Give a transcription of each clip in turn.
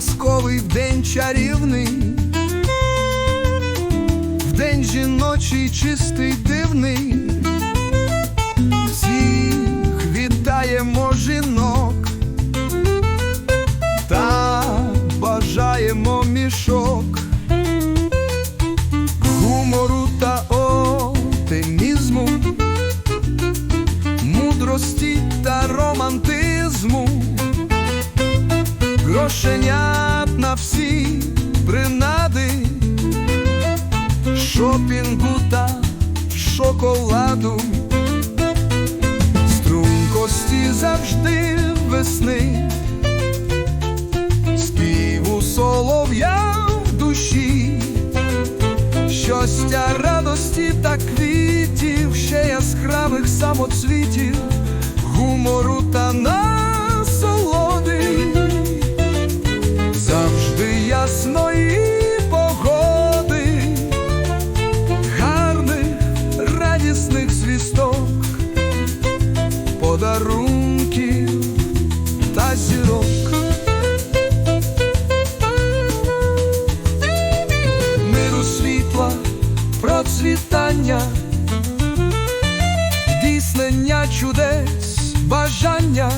казковий день чарівний, в день жіночий чистий дивний, грошенят на всі принади, шопінгу та шоколаду, стрункості завжди весни, співу солов'я в душі, щастя, радості та квітів, ще яскравих самоцвітів, гумору та насолоди процвітання, здійснення чудес, бажання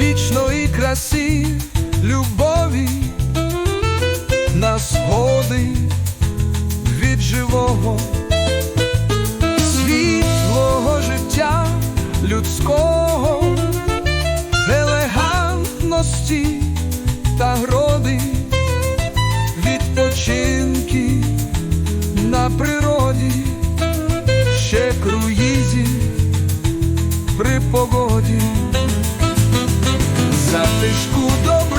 вічної краси, любові, на сходи від живого, світлого життя людського, елегантності на природі, ще круїзі при погоді. Затишку до